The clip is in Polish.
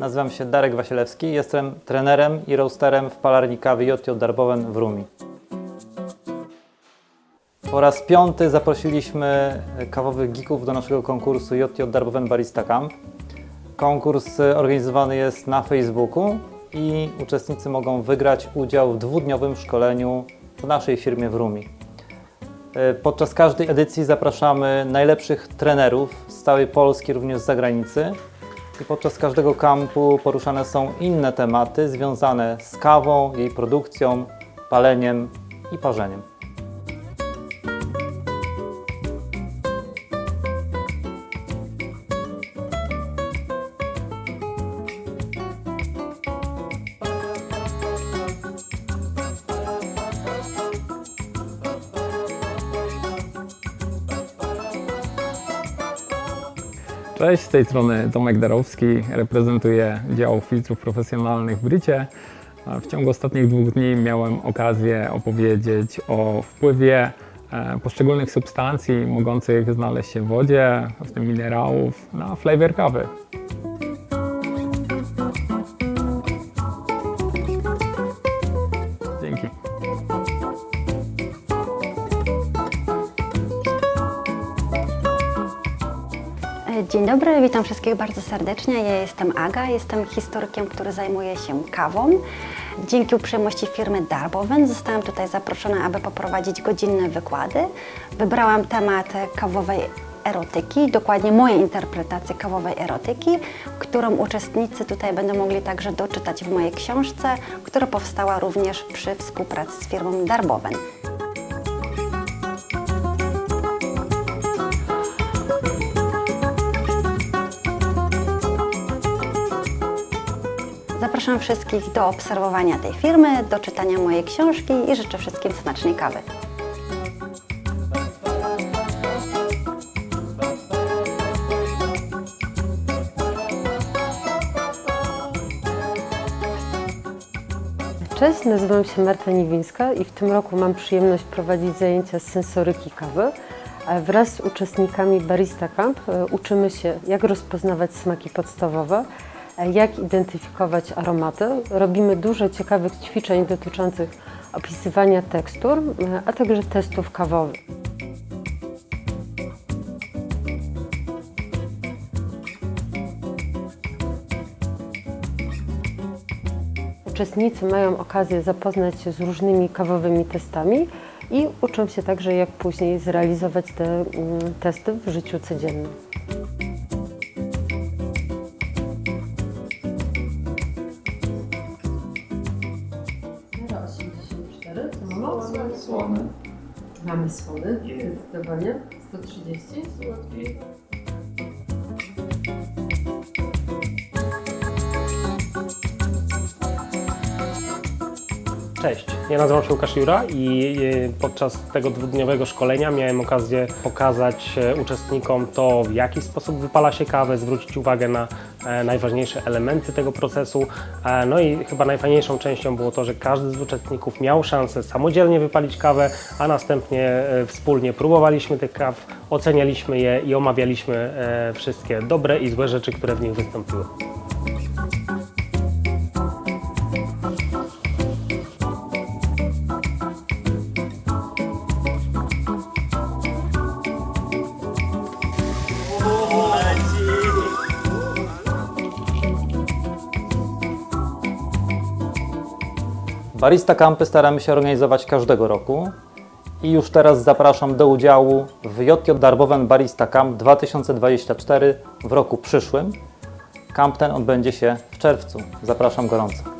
Nazywam się Darek Wasielewski, jestem trenerem i roasterem w palarni kawy JJ Darboven w Rumi. Po raz piąty zaprosiliśmy kawowych geeków do naszego konkursu JJ Darboven Barista Camp. Konkurs organizowany jest na Facebooku i uczestnicy mogą wygrać udział w dwudniowym szkoleniu w naszej firmie w Rumi. Podczas każdej edycji zapraszamy najlepszych trenerów z całej Polski, również z zagranicy. Podczas każdego kampu poruszane są inne tematy związane z kawą, jej produkcją, paleniem i parzeniem. Cześć, z tej strony Tomek Darowski, reprezentuję dział filtrów profesjonalnych w Brycie. W ciągu ostatnich dwóch dni miałem okazję opowiedzieć o wpływie e, poszczególnych substancji mogących znaleźć się w wodzie, w tym minerałów, na flavor kawy. Dzięki. Dzień dobry, witam wszystkich bardzo serdecznie. Ja jestem Aga, jestem historykiem, który zajmuje się kawą. Dzięki uprzejmości firmy Darboven zostałam tutaj zaproszona, aby poprowadzić godzinne wykłady. Wybrałam temat kawowej erotyki, dokładnie mojej interpretacji kawowej erotyki, którą uczestnicy tutaj będą mogli także doczytać w mojej książce, która powstała również przy współpracy z firmą Darboven. Zapraszam wszystkich do obserwowania tej firmy, do czytania mojej książki i życzę wszystkim smacznej kawy. Cześć, nazywam się Marta Niwińska i w tym roku mam przyjemność prowadzić zajęcia z sensoryki kawy. A Wraz z uczestnikami Barista Camp e, uczymy się, jak rozpoznawać smaki podstawowe, e, jak identyfikować aromaty. Robimy dużo ciekawych ćwiczeń dotyczących opisywania tekstur, a także testów kawowych. Uczestnicy mają okazję zapoznać się z różnymi kawowymi testami i uczą się także, jak później zrealizować te mm, testy w życiu codziennym. Słony. Mamy słony, zdecydowanie. 130. Cześć, ja nazywam się Łukasz Jura i e, podczas tego dwudniowego szkolenia miałem okazję pokazać e, uczestnikom to, w jaki sposób wypala się kawę, zwrócić uwagę na e, najważniejsze elementy tego procesu. No i chyba najfajniejszą częścią było to, że każdy z uczestników miał szansę samodzielnie wypalić kawę, a następnie wspólnie próbowaliśmy tych kaw, ocenialiśmy je i omawialiśmy wszystkie dobre i złe rzeczy, które w nich wystąpiły. Barista Campy staramy się organizować każdego roku i już teraz zapraszam do udziału w JJ Darboven Barista Camp 2024 w roku przyszłym. Kamp ten odbędzie się w czerwcu. Zapraszam gorąco.